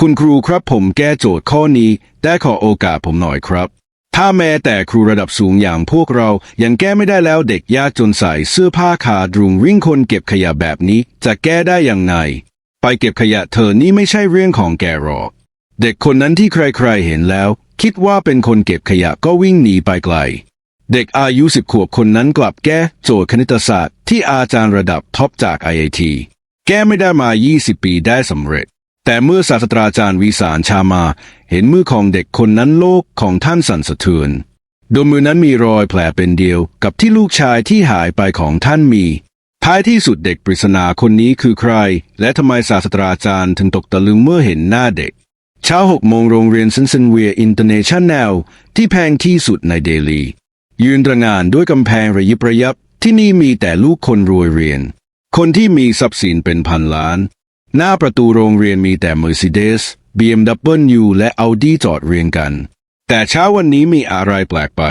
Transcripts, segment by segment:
คุณครูครับผมแก้โจทย์ข้อนี้ได้ขอโอกาสผมหน่อยครับ ถ้าแม้แต่ครูระดับสูงอย่างพวกเรายังแก้ไม่ได้แล้วเด็กยากจนใส่เสื้อผ้าขาดรุงวิ่งคนเก็บขยะแบบนี้ จะแก้ได้อย่างไง ไปเก็บขยะเธอนี่ไม่ใช่เรื่องของแกหรอก เด็กคนนั้นที่ใครๆเห็นแล้ว คิดว่าเป็นคนเก็บขยะก็วิ่งหนีไปไกล เด็กอายุสิบขวบคนนั้นกลับแก้โจทย์คณิตศาสตร์ ที่อาจารย์ระดับท็อปจาก IIT แก้ไม่ได้มา 20 ปีได้สำเร็จ แต่เมื่อศาสตราจารย์วิสารชามา เห็นมือของเด็กคนนั้นโลกของท่านสั่นสะเทือนโดยมือนั้นมีรอยแผลเป็นเดียวกับที่ลูกชายที่หายไปของท่านมี ท้ายที่สุดเด็กปริศนาคนนี้คือใคร และทำไมศาสตราจารย์ถึงตกตะลึงเมื่อเห็นหน้าเด็ก เช้าหกโมงโรงเรียนซันเซนเวียอินเตอร์เนชั่นแนลที่แพงที่สุดในเดลี ยืนตระงานด้วยกำแพงระยิบระยับที่นี่มีแต่ลูกคนรวยเรียน คนที่มีทรัพย์สินเป็นพันล้าน หน้าประตูโรงเรียนมีแต่ Mercedes BMW และ Audi จอดเรียงกัน แต่เช้าวันนี้มีอะไรแปลกไป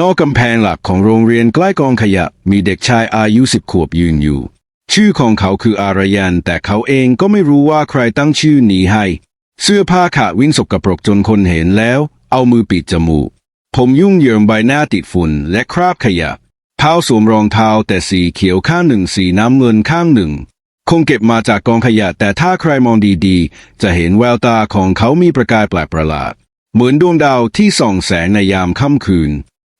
นอกกำแพงหลักของโรงเรียนใกล้กองขยะ มีเด็กชายอายุสิบขวบยืนอยู่ ชื่อของเขาคืออารยัน แต่เขาเองก็ไม่รู้ว่าใครตั้งชื่อนี้ให้ เสื้อผ้าขาดวิ่งสกปรกจนคนเห็นแล้ว เอามือปิดจมูก ผมยุ่งเหยิงใบหน้าติดฝุ่นและคราบขยะเท้าสวมรองเท้าแต่สีเขียวข้างหนึ่งสีน้ำเงินข้างหนึ่ง คงเก็บมาจากกองขยะแต่ถ้าใครมองดีๆ จะเห็นแววตาของเขามีประกายแปลกประหลาด เหมือนดวงดาวที่ส่องแสงในยามค่ำคืน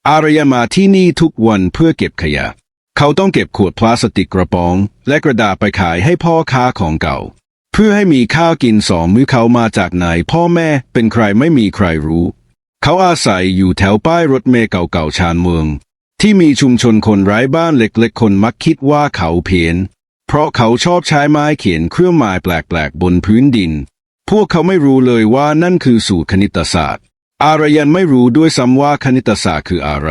อารยมาที่นี่ทุกวันเพื่อเก็บขยะ เขาต้องเก็บขวดพลาสติกกระป๋อง และกระดาษไปขายให้พ่อค้าของเก่า เพื่อให้มีข้าวกินสองมื้อเขามาจากไหน พ่อแม่เป็นใครไม่มีใครรู้ เขาอาศัยอยู่แถวป้ายรถเมล์เก่าๆชานเมือง ที่มีชุมชนคนไร้บ้านเล็กๆคนมักคิดว่าเขาเพี้ยน เพราะเขาชอบใช้ไม้เขียนเครื่องหมายแปลกๆบนพื้นดิน พวกเขาไม่รู้เลยว่านั่นคือสูตรคณิตศาสตร์ อารยันไม่รู้ด้วยซ้ำว่าคณิตศาสตร์คืออะไร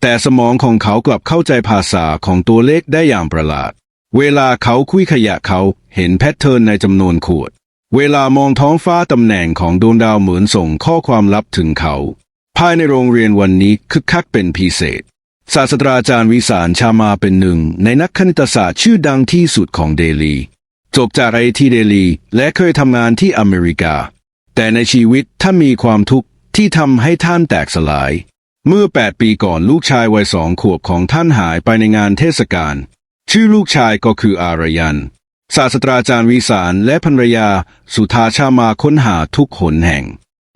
แต่สมองของเขากลับเข้าใจภาษาของตัวเลขได้อย่างประหลาด เวลาเขาคุยขยะเขาเห็นแพทเทิร์นในจำนวนขวด เวลามองท้องฟ้าตำแหน่งของดวงดาวเหมือนส่งข้อความลับถึงเขา ภายในโรงเรียนวันนี้คึกคักเป็นพิเศษ ศาสตราจารย์วิสารชามาเป็นหนึ่ง ในนักคณิตศาสตร์ชื่อดังที่สุดของเดลี จบจากไอที่เดลี และเคยทำงานที่อเมริกา แต่ในชีวิตท่านมีความทุกข์ที่ทำให้ท่านแตกสลาย เมื่อ 8 ปีก่อนลูกชายวัยสองขวบของท่านหายไปในงานเทศกาลชื่อลูกชายก็คืออารยัน ศาสตราจารย์วิสารและภรรยา สุธาชามาค้นหาทุกหนแห่ง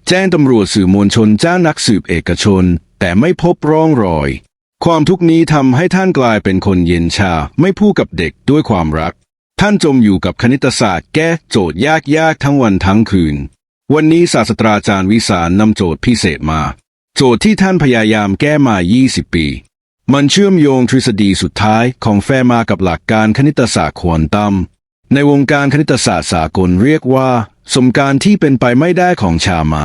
แจ้งตำรวจสื่อมวลชนจ้างนักสืบเอกชน แต่ไม่พบร่องรอย ความทุกข์นี้ทำให้ท่านกลายเป็นคนเย็นชา ไม่พูดกับเด็กด้วยความรัก ท่านจมอยู่กับคณิตศาสตร์แก้โจทย์ยากๆทั้งวันทั้งคืน วันนี้ศาสตราจารย์วิสารนำโจทย์พิเศษมา โจทย์ที่ท่านพยายามแก้มา 20 ปี มันเชื่อมโยงทฤษฎีสุดท้ายของแฟมากับหลักการคณิตศาสตร์ควอนตัมในวงการคณิตศาสตร์สากลเรียกว่า สมการที่เป็นไปไม่ได้ของชามา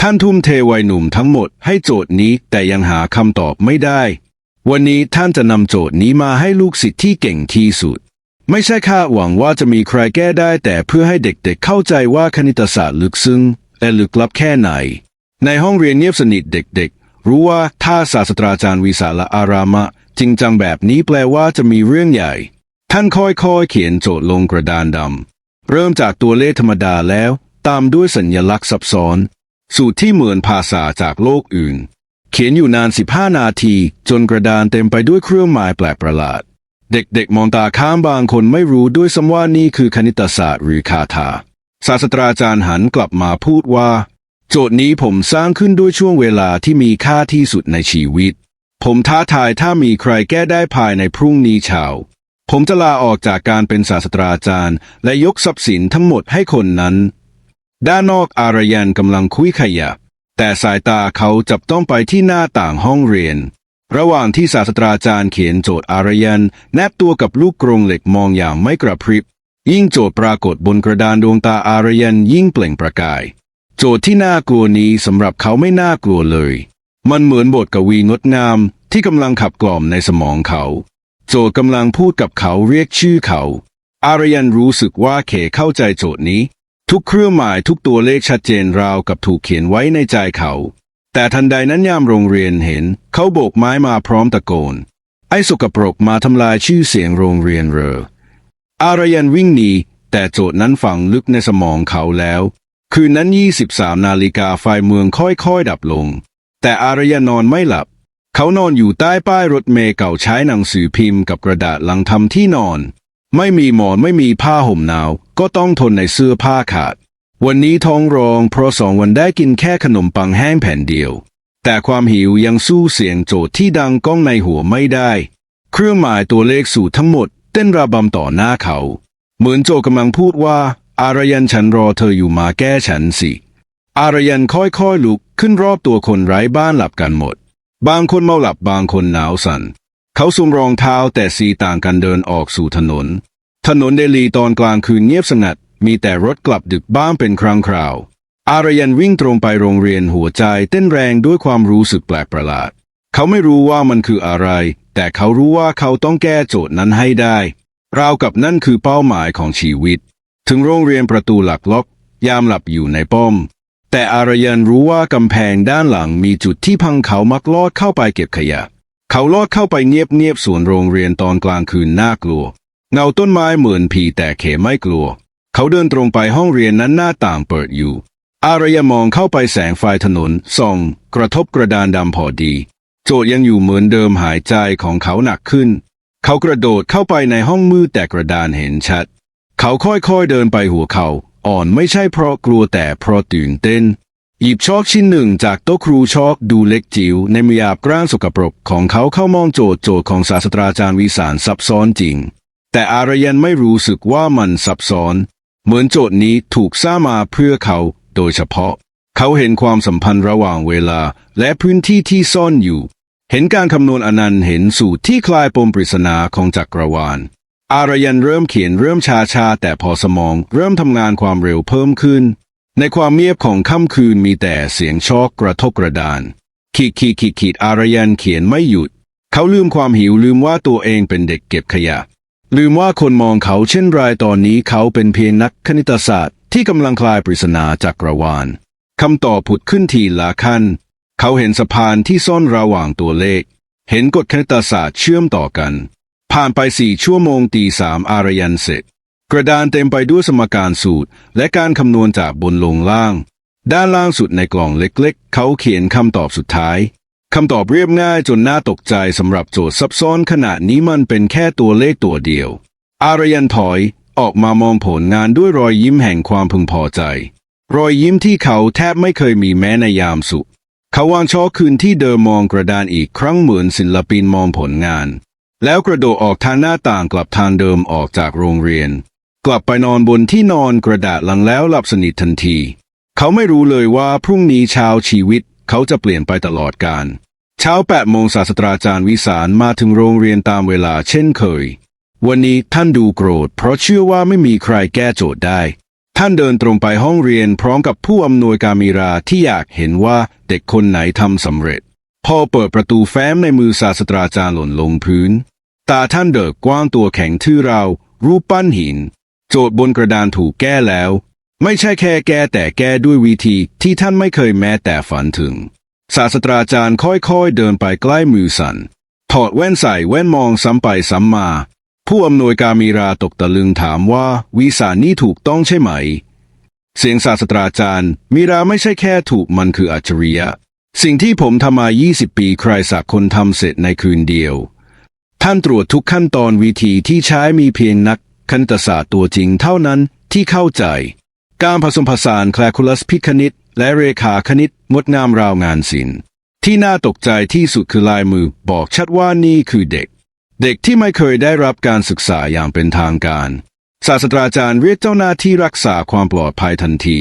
ท่านทุ่มเทวัยหนุ่มทั้งหมดให้โจทย์นี้แต่ยังหาคำตอบไม่ได้ วันนี้ท่านจะนำโจทย์นี้มาให้ลูกศิษย์ที่เก่งที่สุด ไม่ใช่คาดหวังว่าจะมีใครแก้ได้ แต่เพื่อให้เด็กๆเข้าใจว่าคณิตศาสตร์ลึกซึ้งและลึกลับแค่ไหน ในห้องเรียนเงียบสนิทเด็กๆ รู้ว่าถ้าศาสตราจารย์วิสาละอารามะ จริงจังแบบนี้แปลว่าจะมีเรื่องใหญ่ ท่านค่อยๆเขียนโจทย์ลงกระดานดำเริ่มจากตัวเลขธรรมดาแล้ว ตามด้วยสัญลักษณ์ซับซ้อน สูตรที่เหมือนภาษาจากโลกอื่น เขียนอยู่นาน 15 นาที จนกระดานเต็มไปด้วยเครื่องหมายแปลกประหลาด เด็กๆมองตาข้ามบางคนไม่รู้ด้วยซ้ำว่านี่คือคณิตศาสตร์หรือคาถาศาสตราจารย์หันกลับมาพูดว่า โจทย์นี้ผมสร้างขึ้นด้วยช่วงเวลาที่มีค่าที่สุดในชีวิต ผมท้าทายถ้ามีใครแก้ได้ภายในพรุ่งนี้เช้าผมจะลาออกจากการเป็นศาสตราจารย์ และยกทรัพย์สินทั้งหมดให้คนนั้น ด้านนอกอารยันกำลังคุยขยะ แต่สายตาเขาจับต้องไปที่หน้าต่างห้องเรียน ระหว่างที่ศาสตราจารย์เขียนโจทย์อารยันแนบตัวกับลูกกรงเหล็กมองอย่างไม่กระพริบ ยิ่งโจทย์ปรากฏบนกระดานดวงตาอารยันยิ่งเปล่งประกาย โจทย์ที่น่ากลัวนี้สำหรับเขาไม่น่ากลัวเลย มันเหมือนบทกวีงดงามที่กำลังขับกล่อมในสมองเขา โจทย์กำลังพูดกับเขาเรียกชื่อเขา อารยันรู้สึกว่าเขเข้าใจโจทย์นี้ ทุกเครื่องหมายทุกตัวเลขชัดเจนราวกับถูกเขียนไว้ในใจเขา แต่ทันใดนั้นยามโรงเรียนเห็น เขาโบกไม้มาพร้อมตะโกน ไอ้สกปรกมาทำลายชื่อเสียงโรงเรียนเรออารยันวิ่งหนีแต่โจทย์นั้นฝังลึกในสมองเขาแล้ว คืนนั้น 23 นาฬิกาไฟเมืองค่อยๆ ดับลง แต่อารยันอนไม่หลับ เขานอนอยู่ใต้ป้ายรถเมล์เก่าใช้หนังสือพิมพ์กับกระดาษหลังทำที่นอน ไม่มีหมอนไม่มีผ้าห่มหนาว ก็ต้องทนในเสื้อผ้าขาด วันนี้ท้องร้องเพราะสองวันได้กินแค่ขนมปังแห้งแผ่นเดียว แต่ความหิวยังสู้เสียงโจทย์ที่ดังก้องในหัวไม่ได้ เครื่องหมายตัวเลขสูตรทั้งหมด เต้นระบำต่อหน้าเขา เหมือนโจกำลังพูดว่า อารยันฉันรอเธออยู่มาแก้ฉันสิ อารยันค่อยๆลุกขึ้นรอบตัวคนไร้บ้านหลับกันหมด บางคนเมาหลับบางคนหนาวสัน่น เขาสวมรองเท้าแต่สีต่างกันเดินออกสู่ถนน ถนนเดลีตอนกลางคืนเงียบสงัด มีแต่รถกลับดึกบ้างเป็นครั้งคราว อารยันวิ่งตรงไปโรงเรียนหัวใจเต้นแรงด้วยความรู้สึกแปลกประหลาด เขาไม่รู้ว่ามันคืออะไร แต่เขารู้ว่าเขาต้องแก้โจทย์นั้นให้ได้ ราวกับนั่นคือเป้าหมายของชีวิต ถึงโรงเรียนประตูหลักล็อก ยามหลับอยู่ในป้อม แต่อารยันรู้ว่ากำแพงด้านหลังมีจุดที่พังเขามักลอดเข้าไปเก็บขยะ เขาลอดเข้าไปเงียบๆสวนโรงเรียนตอนกลางคืนน่ากลัว เงาต้นไม้เหมือนผีแต่เขไม่กลัว เขาเดินตรงไปห้องเรียนนั้นหน้าต่างเปิดอยู่ อารยมองเข้าไปแสงไฟถนนส่อง กระทบกระดานดำพอดี โจทย์ยังอยู่เหมือนเดิมหายใจของเขาหนักขึ้น เขากระโดดเข้าไปในห้องมืดแต่กระดานเห็นชัด เขาค่อยๆเดินไปหัวเขาอ่อนไม่ใช่เพราะกลัวแต่เพราะตื่นเต้น หยิบชอกชิ้นหนึ่งจากโต๊ะครูชอกดูเล็กจิ๋วในมือหยาบกร้านสกปรกของเขาเข้ามองโจทย์โจทย์ของศาสตราจารย์วิสารซับซ้อนจริง แต่อารยันไม่รู้สึกว่ามันซับซ้อน เหมือนโจทย์นี้ถูกสร้างมาเพื่อเขาโดยเฉพาะ เขาเห็นความสัมพันธ์ระหว่างเวลาและพื้นที่ที่ซ่อนอยู่ เห็นการคำนวณอนันต์เห็นสูตรที่คลายปมปริศนาของจักรวาล อารยันเริ่มเขียนเริ่มชาชาแต่พอสมอง เริ่มทำงานความเร็วเพิ่มขึ้น ในความเงียบของค่ำคืนมีแต่เสียงชอกกระทบกระดาน ขีดขีดขีดขีดอารยันเขียนไม่หยุด เขาลืมความหิวลืมว่าตัวเองเป็นเด็กเก็บขยะ ลืมว่าคนมองเขาเช่นไรตอนนี้เขาเป็นเพียงนักคณิตศาสตร์ ที่กำลังคลายปริศนาจักรวาลคำตอบผุดขึ้นทีละขั้น เขาเห็นสะพานที่ซ่อนระหว่างตัวเลข เห็นกฎคณิตศาสตร์เชื่อมต่อกัน ผ่านไปสี่ชั่วโมงตีสามอารยันเสร็จ กระดานเต็มไปด้วยสมการสูตร และการคำนวณจากบนลงล่าง ด้านล่างสุดในกล่องเล็กๆ เขาเขียนคำตอบสุดท้ายคำตอบเรียบง่ายจนน่าตกใจสำหรับโจทย์ซับซ้อนขนาดนี้มันเป็นแค่ตัวเลขตัวเดียว อารยันถอยออกมามองผลงานด้วยรอยยิ้มแห่งความพึงพอใจ รอยยิ้มที่เขาแทบไม่เคยมีแม้ในยามสุข เขาวางช้อคืนที่เดิมมองกระดานอีกครั้งเหมือนศิลปินมองผลงาน แล้วกระโดดออกทางหน้าต่างกลับทางเดิมออกจากโรงเรียน กลับไปนอนบนที่นอนกระดาษหลังแล้วหลับสนิททันที เขาไม่รู้เลยว่าพรุ่งนี้เช้าชีวิตเขาจะเปลี่ยนไปตลอดกาลเช้าแปดโมงศาสตราจารย์วิสารมาถึงโรงเรียนตามเวลาเช่นเคย วันนี้ท่านดูโกรธ เพราะเชื่อว่าไม่มีใครแก้โจทย์ได้ ท่านเดินตรงไปห้องเรียนพร้อมกับผู้อำนวยการมีราที่อยากเห็นว่าเด็กคนไหนทำสำเร็จ พอเปิดประตูแฟ้มในมือศาสตราจารย์หล่นลงพื้น ตาท่านเดิกกว้างตัวแข็งทื่อเราวรูปปั้นหิน โจทย์บนกระดานถูกแก้แล้ว ไม่ใช่แค่แก้แต่แก้ด้วยวิธีที่ท่านไม่เคยแม้แต่ฝันถึง ศาสตราจารย์ค่อยๆ เดินไปใกล้มือสันถอดแว่นใส่แว่นมองซ้ำไปซ้ำมา ผู้อำนวยการมีราตกตะลึงถามว่าวิสานี้ถูกต้องใช่ไหม เสียงศาสตราจารย์ มีราไม่ใช่แค่ถูกมันคืออัจฉริยะ สิ่งที่ผมทำมา 20 ปีใครสักคนทำเสร็จในคืนเดียว ท่านตรวจทุกขั้นตอนวิธีที่ใช้มีเพียงนัก คณิตศาสตร์ตัวจริงเท่านั้นที่เข้าใจ การผสมผสานแคลคูลัสพิคณิต และเรขาคณิตงดงามราวงานศิลป์ที่น่าตกใจที่สุดคือลายมือบอกชัดว่านี่คือเด็ก เด็กที่ไม่เคยได้รับการศึกษาอย่างเป็นทางการ ศาสตราจารย์เรียกเจ้าหน้าที่รักษาความปลอดภัยทันที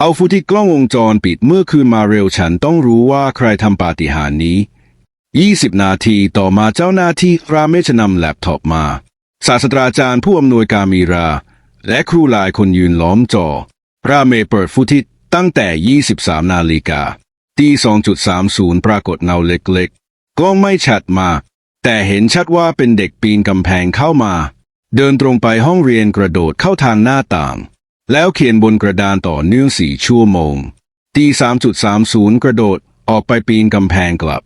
เอาฟุตที่กล้องวงจรปิดเมื่อคืนมาเร็วฉันต้องรู้ว่าใครทำปาฏิหาริย์นี้ 20 นาทีต่อมาเจ้าหน้าที่ราเมชนำแล็ปท็อปมา ศาสตราจารย์ผู้อำนวยการมีรา และครูหลายคนยืนล้อมจอ ราเมเปิดฟุตที่ตั้งแต่ 23 นาฬิกาตี2.30 ปรากฏเงาเล็กๆ ก็ไม่ชัดมา แต่เห็นชัดว่าเป็นเด็กปีนกำแพงเข้ามา เดินตรงไปห้องเรียนกระโดดเข้าทางหน้าต่าง แล้วเขียนบนกระดานต่อเนื่องสี่ชั่วโมงตี3.30 กระโดดออกไปปีนกำแพงกลับ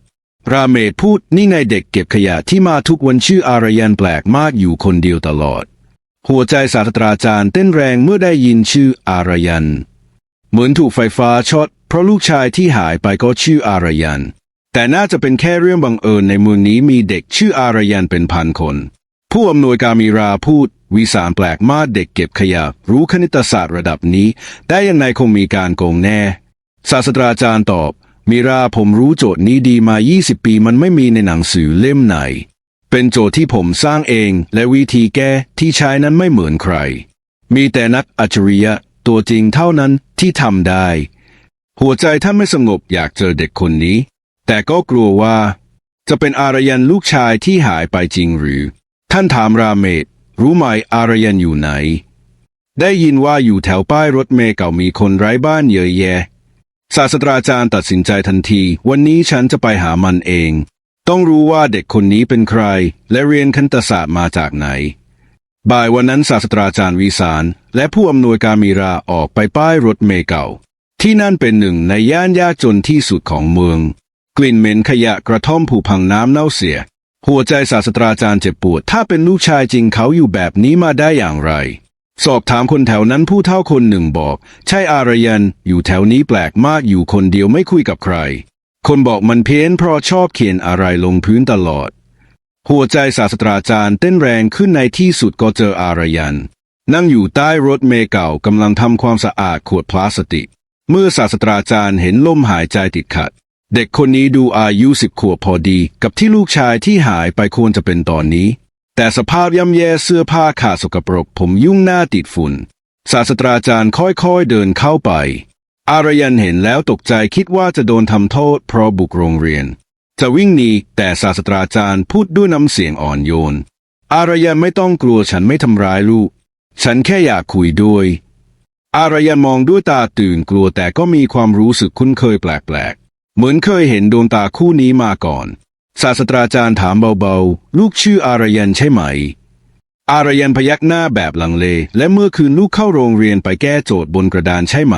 ราเมดพูดนี่ไงเด็กเก็บขยะที่มาทุกวันชื่ออารยันแปลกมากอยู่คนเดียวตลอด หัวใจศาสตราจารย์เต้นแรงเมื่อได้ยินชื่ออารยัน เหมือนถูกไฟฟ้าช็อตเพราะลูกชายที่หายไปก็ชื่ออารยัน แต่น่าจะเป็นแค่เรื่องบังเอิญในเมืองนี้มีเด็กชื่ออารยันเป็นพันคน ผู้อำนวยการมีราพูด วิสารแปลกมากเด็กเก็บขยะ รู้คณิตศาสตร์ระดับนี้ ได้ยังไงคงมีการโกงแน่ ศาสตราจารย์ตอบ มีราผมรู้โจทย์นี้ดีมา 20 ปีมันไม่มีในหนังสือเล่มไหน เป็นโจทย์ที่ผมสร้างเอง และวิธีแก้ที่ใช้นั้นไม่เหมือนใคร มีแต่นักอัจฉริยะตัวจริงเท่านั้นที่ทำได้ หัวใจท่านไม่สงบอยากเจอเด็กคนนี้ แต่ก็กลัวว่า จะเป็นอารยันลูกชายที่หายไปจริงหรือ ท่านถามราเมศรู้ไหมอารยันอยู่ไหน ได้ยินว่าอยู่แถวป้ายรถเมล์เก่ามีคนไร้บ้านเยอะแยะ ศาสตราจารย์ตัดสินใจทันที วันนี้ฉันจะไปหามันเอง ต้องรู้ว่าเด็กคนนี้เป็นใคร และเรียนคณิตศาสตร์มาจากไหน บ่ายวันนั้นศาสตราจารย์วิสาร และผู้อำนวยการมีราออกไปป้ายรถเมล์เก่า ที่นั่นเป็นหนึ่งในย่านยากจนที่สุดของเมือง กลิ่นเหม็นขยะกระท่อมผุพังน้ำเน่าเสีย หัวใจศาสตราจารย์เจ็บปวด ถ้าเป็นลูกชายจริงเขาอยู่แบบนี้มาได้อย่างไร สอบถามคนแถวนั้นผู้เฒ่าคนหนึ่งบอก ใช่อารยันอยู่แถวนี้แปลกมากอยู่คนเดียวไม่คุยกับใคร คนบอกมันเพี้ยนเพราะชอบเขียนอะไรลงพื้นตลอด หัวใจศาสตราจารย์เต้นแรงขึ้นในที่สุดก็เจออารยัน นั่งอยู่ใต้รถเมล์เก่ากำลังทำความสะอาดขวดพลาสติก เมื่อศาสตราจารย์เห็นลมหายใจติดขัด เด็กคนนี้ดูอายุสิบขวบพอดี กับที่ลูกชายที่หายไปควรจะเป็นตอนนี้ แต่สภาพย่ำแย่เสื้อผ้าขาดสกปรก ผมยุ่งหน้าติดฝุ่น ศาสตราจารย์ค่อยๆเดินเข้าไป อารยันเห็นแล้วตกใจคิดว่าจะโดนทำโทษเพราะบุกโรงเรียน จะวิ่งหนีแต่ศาสตราจารย์พูดด้วยน้ำเสียงอ่อนโยน อารยันไม่ต้องกลัวฉันไม่ทำร้ายลูก ฉันแค่อยากคุยด้วย อารยันมองด้วยตาตื่นกลัวแต่ก็มีความรู้สึกคุ้นเคยแปลกๆ เหมือนเคยเห็นดวงตาคู่นี้มาก่อน ศาสตราจารย์ถามเบาๆ ลูกชื่ออารยันใช่ไหม อารยันพยักหน้าแบบลังเล และเมื่อคืนลูกเข้าโรงเรียนไปแก้โจทย์บนกระดานใช่ไหม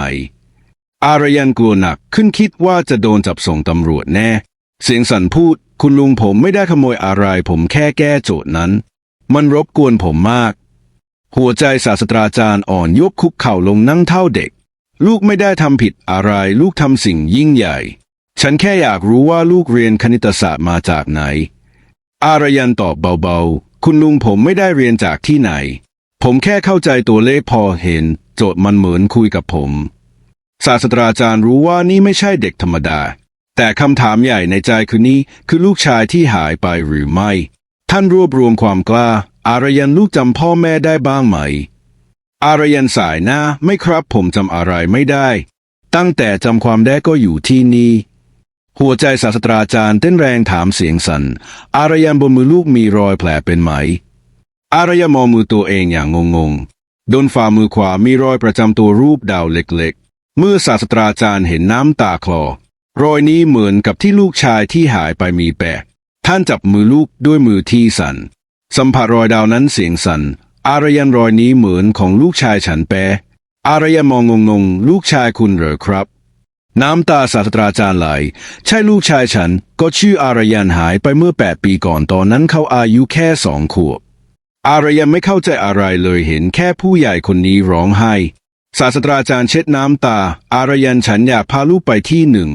อารยันกลัวหนักขึ้นคิดว่าจะโดนจับส่งตำรวจแน่ เสียงสั่นพูด คุณลุงผมไม่ได้ขโมยอะไรผมแค่แก้โจทย์นั้น มันรบกวนผมมาก หัวใจศาสตราจารย์อ่อนยกคุกเข่าลงนั่งเท่าเด็ก ลูกไม่ได้ทำผิดอะไร ลูกทำสิ่งยิ่งใหญ่ ฉันแค่อยากรู้ว่าลูกเรียนคณิตศาสตร์มาจากไหน อารยันตอบเบาๆ คุณลุงผมไม่ได้เรียนจากที่ไหน ผมแค่เข้าใจตัวเลขพอเห็น โจทย์มันเหมือนคุยกับผม ศาสตราจารย์รู้ว่านี่ไม่ใช่เด็กธรรมดา แต่คำถามใหญ่ในใจคือนี่คือลูกชายที่หายไปหรือไม่ ท่านรวบรวมความกล้า อารยันลูกจำพ่อแม่ได้บ้างไหม อารยันสายหน้าไม่ครับผมจำอะไรไม่ได้ ตั้งแต่จำความได้ก็อยู่ที่นี่ หัวใจศาสตราจารย์เต้นแรงถามเสียงสัน่นอารยันบนมือลูกมีรอยแผลเป็นไหม อารยันมองมือตัวเองอย่างงงๆโดนฝ่ามือขวามีรอยประจำตัวรูปดาวเล็กๆ เมื่อศาสตราจารย์เห็นน้ำตาคลอ รอยนี้เหมือนกับที่ลูกชายที่หายไปมีแปะ ท่านจับมือลูกด้วยมือที่สัน่น สัมผัสรอยดาวนั้นเสียงสัน่น อารยันรอยนี้เหมือนของลูกชายฉันแปะอารยันมองงงๆ ลูกชายคุณเหรอครับ น้ำตาศาสตราจารย์ไหล ใช่ลูกชายฉันก็ชื่ออารยันหายไปเมื่อแปดปีก่อนตอนนั้นเขาอายุแค่สองขวบ อารยันไม่เข้าใจอะไรเลยเห็นแค่ผู้ใหญ่คนนี้ร้องไห้ ศาสตราจารย์เช็ดน้ำตา อารยันฉันอยากพาลูกไปที่หนึ่ง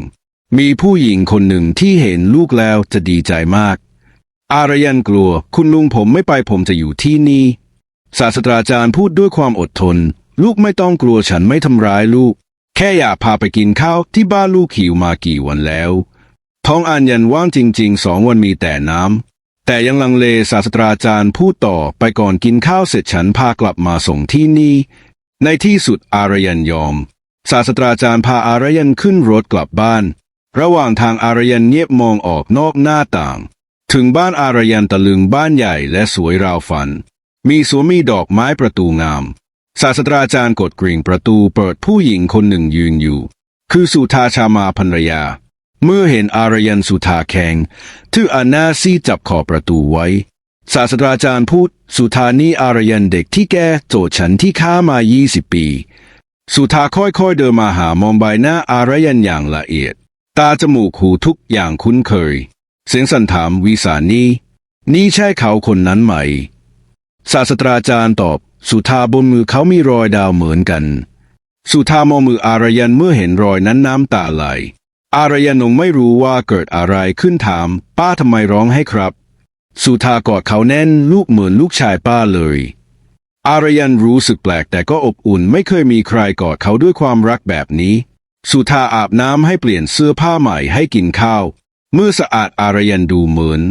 มีผู้หญิงคนหนึ่งที่เห็นลูกแล้วจะดีใจมาก อารยันกลัว คุณลุงผมไม่ไปผมจะอยู่ที่นี่ ศาสตราจารย์พูดด้วยความอดทน ลูกไม่ต้องกลัวฉันไม่ทำร้ายลูก แค่อยากพาไปกินข้าวที่บ้านลูกหิวมากี่วันแล้ว ท้องอันยันว่างจริงๆสองวันมีแต่น้ำ แต่ยังลังเลศาสตราจารย์พูดต่อไปก่อนกินข้าวเสร็จฉันพากลับมาส่งที่นี่ ในที่สุดอารยันยอม ศาสตราจารย์พาอารยันขึ้นรถกลับบ้าน ระหว่างทางอารยันเงียบมองออกนอกหน้าต่าง ถึงบ้านอารยันตะลึงบ้านใหญ่และสวยราวฝัน มีสวนมีดอกไม้ประตูงาม ศาสตราจารย์กดกริ่งประตูเปิดผู้หญิงคนหนึ่งยืนอยู่ คือสุธาชามาภรรยา เมื่อเห็นอารยันสุธาแข็งทื่ออานาซีจับขอบประตูไว้ ศาสตราจารย์พูด สุธานี่อารยันเด็กที่แกโจทย์ฉันที่ค้ามา 20 ปี สุธาค่อยๆเดินมาหามองใบหน้าอารยันอย่างละเอียด ตาจมูกหูทุกอย่างคุ้นเคย เสียงสันถามวิสานี่นี่ใช่เขาคนนั้นไหม ศาสตราจารย์ตอบ สุธาบนมือเขามีรอยดาวเหมือนกัน สุธามองมืออารยันเมื่อเห็นรอยนั้นน้ำตาไหล อารยันคงไม่รู้ว่าเกิดอะไรขึ้นถาม ป้าทำไมร้องให้ครับ สุธากอดเขาแน่นลูกเหมือนลูกชายป้าเลย อารยันรู้สึกแปลกแต่ก็อบอุ่นไม่เคยมีใครกอดเขาด้วยความรักแบบนี้ สุธาอาบน้ำให้เปลี่ยนเสื้อผ้าใหม่ให้กินข้าว เมื่อสะอาดอารยันดูเหมือน